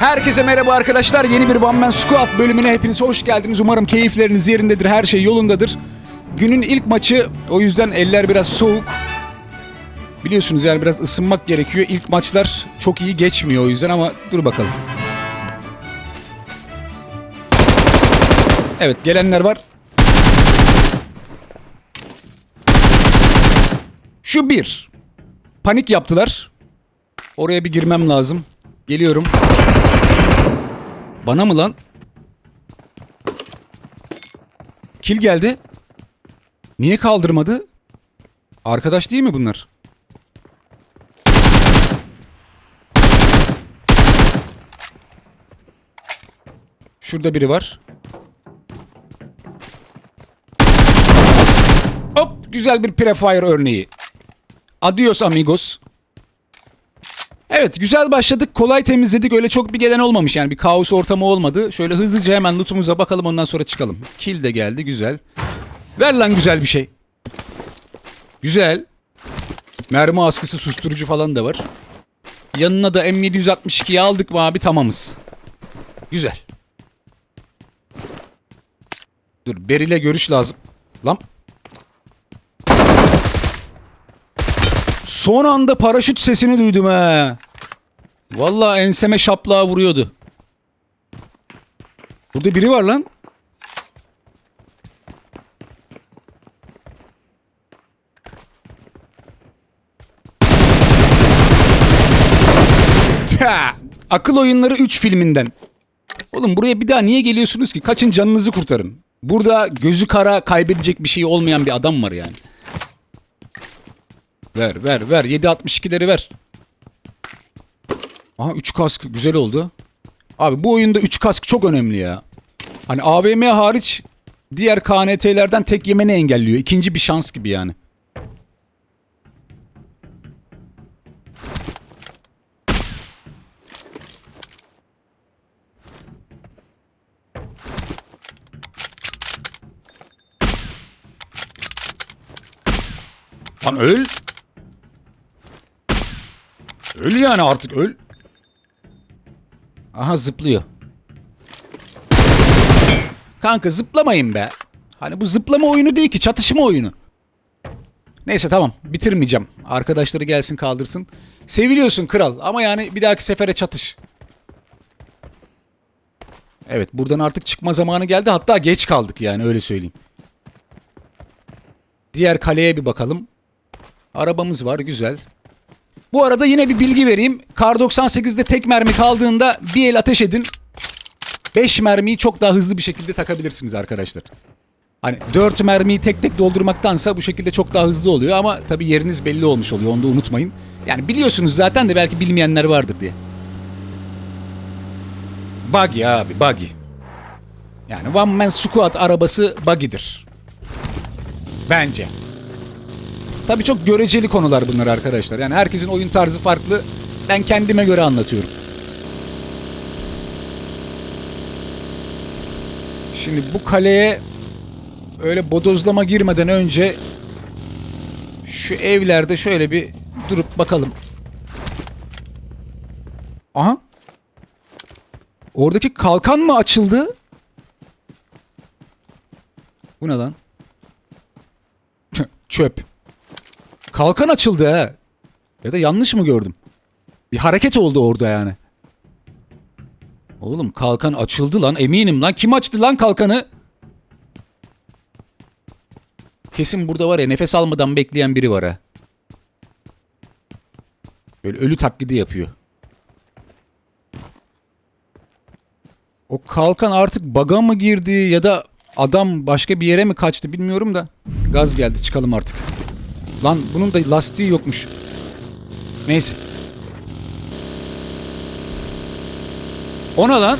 Herkese merhaba arkadaşlar. Yeni bir One Man Squad bölümüne hepiniz hoş geldiniz. Umarım keyifleriniz yerindedir. Her şey yolundadır. Günün ilk maçı. O yüzden eller biraz soğuk. Biliyorsunuz yani biraz ısınmak gerekiyor. İlk maçlar çok iyi geçmiyor o yüzden ama dur bakalım. Evet gelenler var. Şu bir. Panik yaptılar. Oraya bir girmem lazım. Geliyorum. Bana mı lan? Kil geldi. Niye kaldırmadı? Arkadaş değil mi bunlar? Şurada biri var. Hop güzel bir prefire örneği. Adios amigos. Evet güzel başladık. Kolay temizledik. Öyle çok bir gelen olmamış yani. Bir kaos ortamı olmadı. Şöyle hızlıca hemen lootumuza bakalım ondan sonra çıkalım. Kill de geldi güzel. Ver lan güzel bir şey. Güzel. Mermi askısı susturucu falan da var. Yanına da M762'yi aldık mı abi tamamız. Güzel. Dur Beril'e görüş lazım. Lan. Son anda paraşüt sesini duydum ha. Vallahi enseme şaplığa vuruyordu. Burada biri var lan. Ta! Akıl Oyunları 3 filminden. Oğlum buraya bir daha niye geliyorsunuz ki? Kaçın canınızı kurtarın. Burada gözü kara kaybedecek bir şey olmayan bir adam var yani. Ver ver ver 7.62'leri ver. Aha 3 kask güzel oldu. Abi bu oyunda 3 kask çok önemli ya. Hani AVM hariç diğer KNT'lerden tek yemeni engelliyor. İkinci bir şans gibi yani. Lan öl. Öl yani artık öl. Aha zıplıyor. Kanka zıplamayın be. Hani bu zıplama oyunu değil ki çatışma oyunu. Neyse tamam bitirmeyeceğim. Arkadaşları gelsin kaldırsın. Seviliyorsun kral ama yani bir dahaki sefere çatış. Evet buradan artık çıkma zamanı geldi. Hatta geç kaldık yani öyle söyleyeyim. Diğer kaleye bir bakalım. Arabamız var güzel. Bu arada yine bir bilgi vereyim. Kar 98'de tek mermi kaldığında bir el ateş edin. 5 mermiyi çok daha hızlı bir şekilde takabilirsiniz arkadaşlar. Hani 4 mermiyi tek tek doldurmaktansa bu şekilde çok daha hızlı oluyor ama tabii yeriniz belli olmuş oluyor onu da unutmayın. Yani biliyorsunuz zaten de belki bilmeyenler vardır diye. Buggy abi buggy. Yani One Man Squad arabası buggy'dir. Bence. Tabii çok göreceli konular bunlar arkadaşlar. Yani herkesin oyun tarzı farklı. Ben kendime göre anlatıyorum. Şimdi bu kaleye öyle bodozlama girmeden önce şu evlerde şöyle bir durup bakalım. Aha. Oradaki kalkan mı açıldı? Bu ne lan? Çöp. Kalkan açıldı ha. Ya da yanlış mı gördüm? Bir hareket oldu orada yani. Oğlum kalkan açıldı lan eminim lan. Kim açtı lan kalkanı? Kesin burada var ya nefes almadan bekleyen biri var ha. Böyle ölü taklidi yapıyor. O kalkan artık baga mı girdi ya da adam başka bir yere mi kaçtı bilmiyorum da. Gaz geldi çıkalım artık. Lan bunun da lastiği yokmuş. Neyse. Ona lan.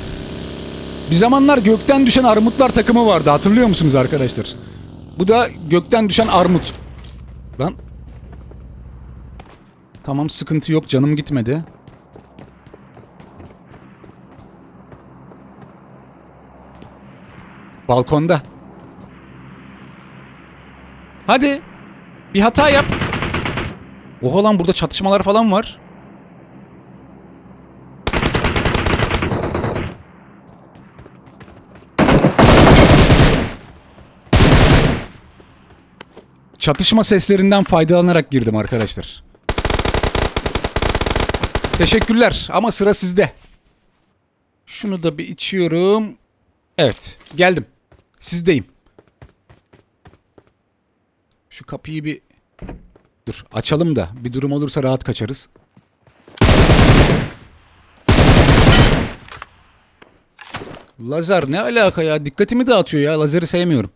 Bir zamanlar gökten düşen armutlar takımı vardı hatırlıyor musunuz arkadaşlar? Bu da gökten düşen armut. Lan. Tamam sıkıntı yok canım gitmedi. Balkonda. Hadi. Bir hata yap. Oha lan burada çatışmalar falan var. Çatışma seslerinden faydalanarak girdim arkadaşlar. Teşekkürler ama sıra sizde. Şunu da bir içiyorum. Evet geldim. Sizdeyim. Şu kapıyı bir dur açalım da bir durum olursa rahat kaçarız. Lazer ne alaka ya? Dikkatimi dağıtıyor ya. Lazeri sevmiyorum.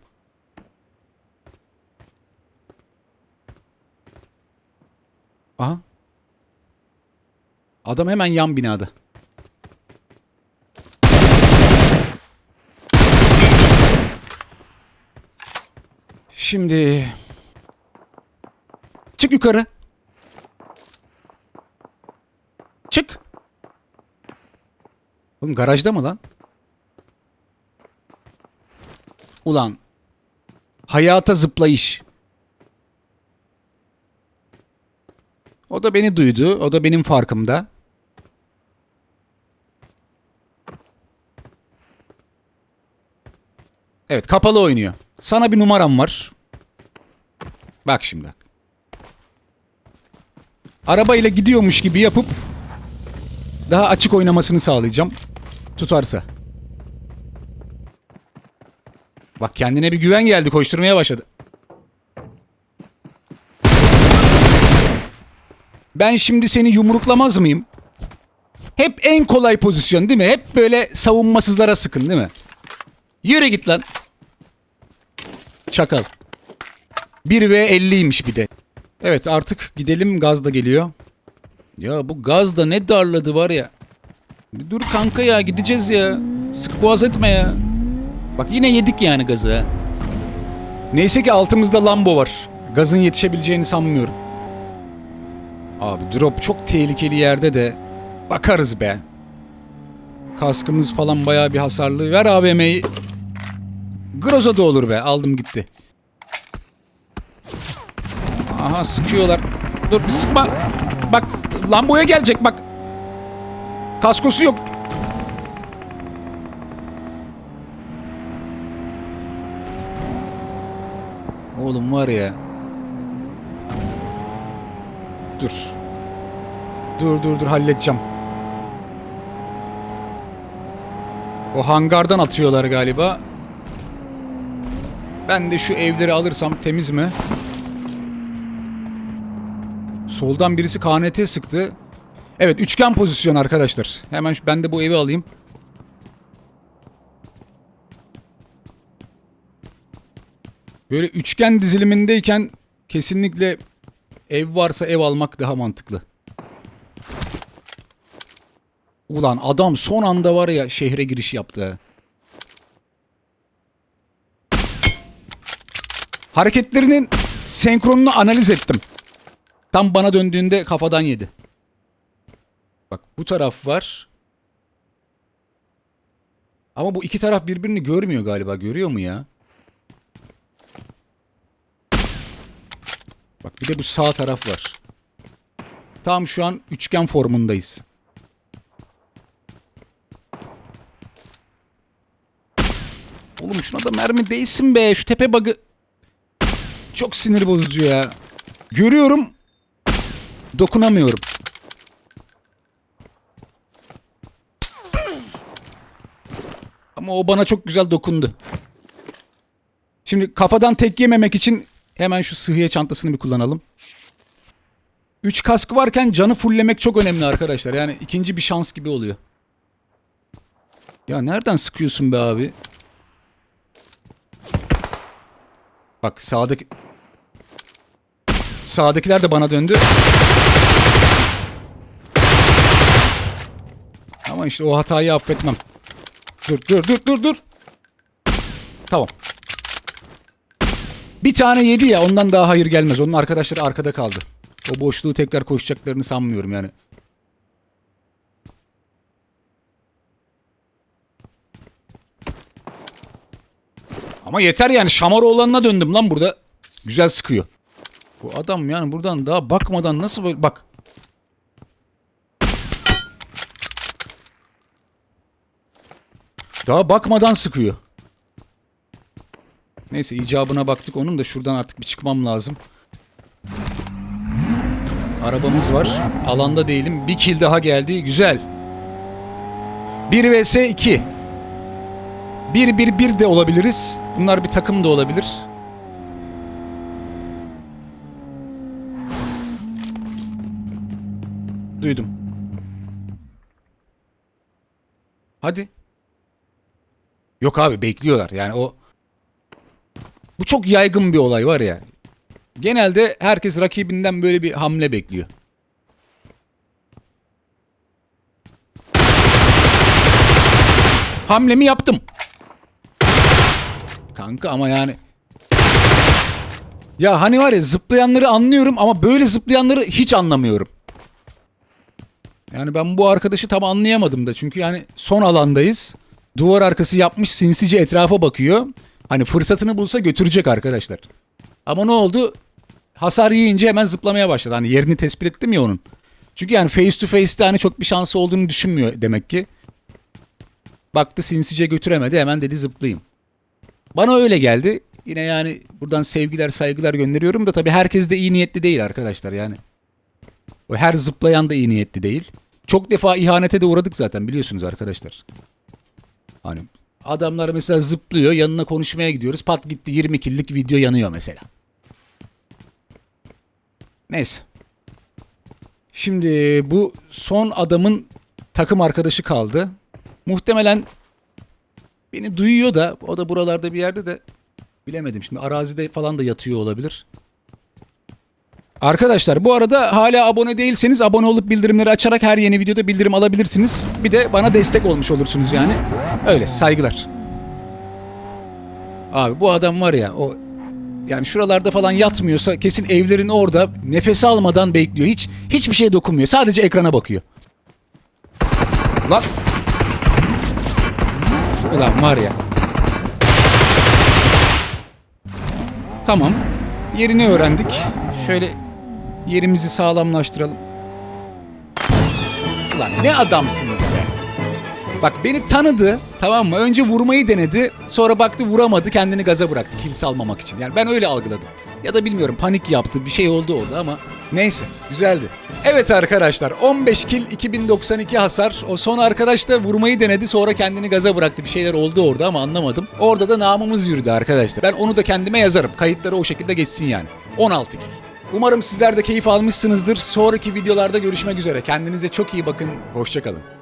Aha. Adam hemen yan binada. Şimdi yukarı. Çık. Oğlum garajda mı lan? Ulan hayata zıplayış. O da beni duydu. O da benim farkımda. Evet kapalı oynuyor. Sana bir numaram var. Bak şimdi. Arabayla gidiyormuş gibi yapıp daha açık oynamasını sağlayacağım. Tutarsa. Bak kendine bir güven geldi koşturmaya başladı. Ben şimdi seni yumruklamaz mıyım? Hep en kolay pozisyon değil mi? Hep böyle savunmasızlara sıkın değil mi? Yürü git lan. Çakal. 1 ve 50'ymiş bir de. Evet artık gidelim gaz da geliyor. Ya bu gaz da ne darladı var ya. Bir dur kanka ya gideceğiz ya. Sık boğaz etme ya. Bak yine yedik yani gazı ha. Neyse ki altımızda Lambo var. Gazın yetişebileceğini sanmıyorum. Abi drop çok tehlikeli yerde de bakarız be. Kaskımız falan bayağı bir hasarlı. Ver AVM'yi. Groza da olur be. Aldım gitti. Aha sıkıyorlar. Dur bir sıkma. Bak Lambo'ya gelecek bak. Kaskosu yok. Oğlum var ya. Dur. Dur dur dur halledeceğim. O hangardan atıyorlar galiba. Ben de şu evleri alırsam temiz mi? Soldan birisi KNT sıktı. Evet üçgen pozisyon arkadaşlar. Hemen ben de bu evi alayım. Böyle üçgen dizilimindeyken kesinlikle ev varsa ev almak daha mantıklı. Ulan adam son anda var ya şehre giriş yaptı. ha. Hareketlerinin senkronunu analiz ettim. Tam bana döndüğünde kafadan yedi. Bak bu taraf var. Ama bu iki taraf birbirini görmüyor galiba. Görüyor mu ya? Bak bir de bu sağ taraf var. Tam şu an üçgen formundayız. Oğlum şuna da mermi değsin be. Şu tepe bug'ı çok sinir bozucu ya. Görüyorum. Dokunamıyorum. Ama o bana çok güzel dokundu. Şimdi kafadan tek yememek için hemen şu sıhhiye çantasını bir kullanalım. 3 kask varken canı fulllemek çok önemli arkadaşlar. Yani ikinci bir şans gibi oluyor. Ya nereden sıkıyorsun be abi? Bak sağdaki... Sağdakiler de bana döndü. Ama işte o hatayı affetmem. Dur dur dur dur dur. Tamam. Bir tane yedi ya ondan daha hayır gelmez. Onun arkadaşları arkada kaldı. O boşluğu tekrar koşacaklarını sanmıyorum yani. Ama yeter yani Şamaroğlan'ına döndüm lan burada. Güzel sıkıyor. Bu adam yani buradan daha bakmadan nasıl böyle bak. Daha bakmadan sıkıyor. Neyse icabına baktık onun da şuradan artık bir çıkmam lazım. Arabamız var. Alanda değilim. Bir kill daha geldi. Güzel. 1 vs 2. 1 1 1 de olabiliriz. Bunlar bir takım da olabilir. Duydum. Hadi. Yok abi bekliyorlar. Yani o bu çok yaygın bir olay var ya. Genelde herkes rakibinden böyle bir hamle bekliyor. Hamlemi yaptım. Kanka ama yani ya hani var ya zıplayanları anlıyorum ama böyle zıplayanları hiç anlamıyorum. Yani ben bu arkadaşı tam anlayamadım da çünkü yani son alandayız. Duvar arkası yapmış sinsice etrafa bakıyor. Hani fırsatını bulsa götürecek arkadaşlar. Ama ne oldu? Hasar yiyince hemen zıplamaya başladı. Hani yerini tespit ettim ya onun. Çünkü yani face to face'te hani çok bir şansı olduğunu düşünmüyor demek ki. Baktı sinsice götüremedi hemen dedi zıplayayım. Bana öyle geldi. Yine yani buradan sevgiler saygılar gönderiyorum da tabii herkes de iyi niyetli değil arkadaşlar yani. O her zıplayan da iyi niyetli değil. Çok defa ihanete de uğradık zaten biliyorsunuz arkadaşlar. Hani adamlar mesela zıplıyor yanına konuşmaya gidiyoruz. Pat gitti 20 killik video yanıyor mesela. Neyse. Şimdi bu son adamın takım arkadaşı kaldı. Muhtemelen beni duyuyor da o da buralarda bir yerde de bilemedim. Şimdi arazide falan da yatıyor olabilir. Arkadaşlar bu arada hala abone değilseniz abone olup bildirimleri açarak her yeni videoda bildirim alabilirsiniz. Bir de bana destek olmuş olursunuz yani. Öyle saygılar. Abi bu adam var ya o yani şuralarda falan yatmıyorsa kesin evlerin orada nefes almadan bekliyor. Hiç hiçbir şeye dokunmuyor. Sadece ekrana bakıyor. Lan. Ulan var ya. Tamam. Yerini öğrendik. Şöyle yerimizi sağlamlaştıralım. Ulan ne adamsınız be. Bak beni tanıdı tamam mı? Önce vurmayı denedi. Sonra baktı vuramadı kendini gaza bıraktı kill salmamak için. Yani ben öyle algıladım. Ya da bilmiyorum panik yaptı bir şey oldu orada ama neyse güzeldi. Evet arkadaşlar 15 kill 2092 hasar. O son arkadaş da vurmayı denedi sonra kendini gaza bıraktı. Bir şeyler oldu orada ama anlamadım. Orada da namımız yürüdü arkadaşlar. Ben onu da kendime yazarım. Kayıtları o şekilde geçsin yani. 16 kill. Umarım sizler de keyif almışsınızdır. Sonraki videolarda görüşmek üzere. Kendinize çok iyi bakın. Hoşçakalın.